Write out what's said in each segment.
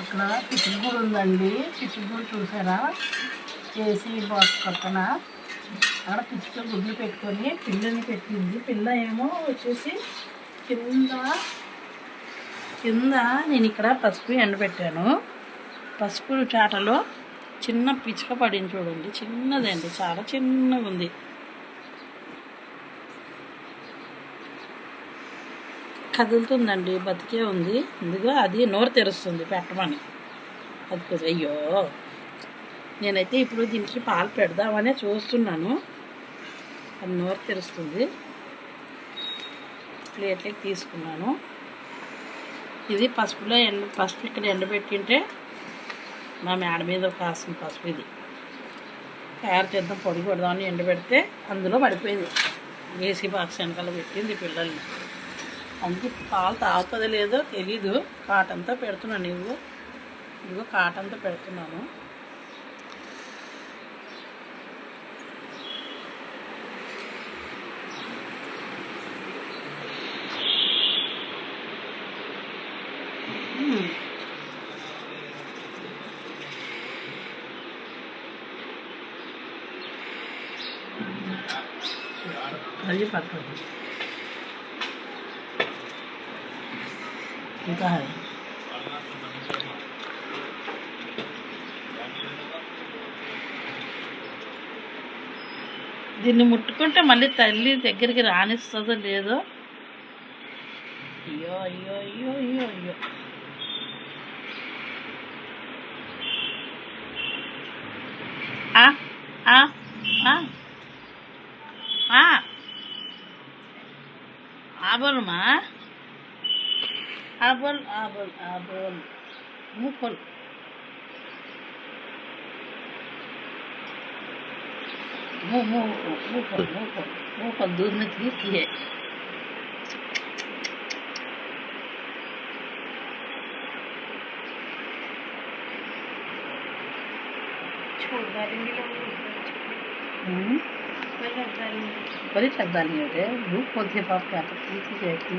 అక్కడ పిచ్చిగూడు ఉందండి. పిచ్చిగూడు చూసారా? చేసి బాక్స్ పక్కన. అక్కడ పిచ్చితో గుడ్లు పెట్టుకొని పిల్లని పెట్టింది. పిల్ల ఏమో వచ్చేసి కింద కింద నేను ఇక్కడ పసుపు ఎండబెట్టాను పసుపు చాటలో చిన్న పిచ్చుక పడింది చూడండి. చిన్నదండి. చాలా చిన్నగా ఉంది. కదులుతుందండి బతికే ఉంది. ఇందుగా అది నోరు తెరుస్తుంది పెట్టమని. అది కొద్ది అయ్యో. నేనైతే ఇప్పుడు దీనికి పాలు పెడదామనే చూస్తున్నాను. అది నోరు తెరుస్తుంది. ప్లేట్లకి తీసుకున్నాను. ఇది పసుపులో ఎండ పసుపు ఇక్కడ ఎండబెట్టింటే మా మేడ మీద ఒక ఆసం పసుపు ఇది. తయారు చేద్దాం పొడి కొడదామని ఎండబెడితే అందులో పడిపోయింది. ఏసీ బాక్స్ వెనకాల పెట్టింది పిల్లల్ని. అందుకే పాలు తాగుతుందో లేదో తెలీదు. కాటంతా పెడుతున్నాను ఇదిగో ఇదిగో కాటంతా పెడుతున్నాను. మళ్ళీ అది होता है దీన్ని ముట్టుకుంటే మళ్ళీ తల్లి దగ్గరికి రానిస్తుందో లేదో? అయ్యో అయ్యో అయ్యో అయ్యో అయ్యో. ఆ ఆ ఆ ఆ. ఆ आबल आवल आवल मुँह खोल। मुँह मुँह मुँह खोल मुँह खोल मुँह खोल। दूध में खीर की है। बड़ी तक डाली होते भूख होती है बाप क्या करती थी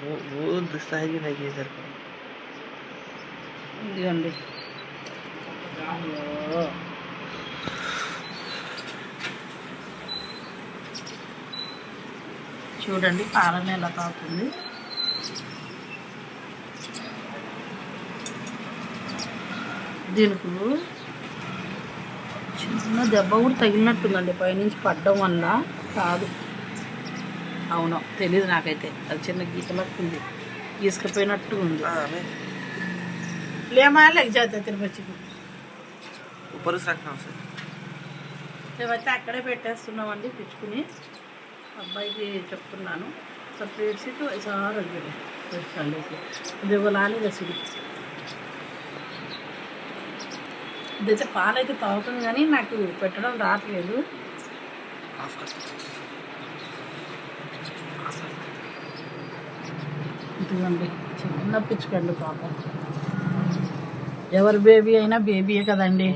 वो वो दिसता है कि नहीं कि इधर को ఇదిగోండి అయ్యో చూడండి పాలన ఎలా తాగుతుంది దీనికి చిన్న దెబ్బ కూడా తగిలినట్టుందండి పైనుంచి పడ్డం వల్ల కాదు అవును తెలీదు నాకైతే. అది చిన్న గీతలకు ఉంది. గీసుకుపోయినట్టు ఉంది లేమా లేక జాతర తిరుపతి ఉపరుసు రకం సార్. మేమైతే అక్కడే పెట్టేస్తున్నామండి పిచ్చుకుని. అబ్బాయికి చెప్తున్నాను. సపరేట్ సార్ అడిగాడు ఇది లాలి ఇదైతే పాలైతే తాగుతుంది కానీ నాకు పెట్టడం రావట్లేదు. ఇదిగోండి చిన్న పిచ్చుకండి పాప. ఎవరి బేబీ అయినా బేబీయే కదండి.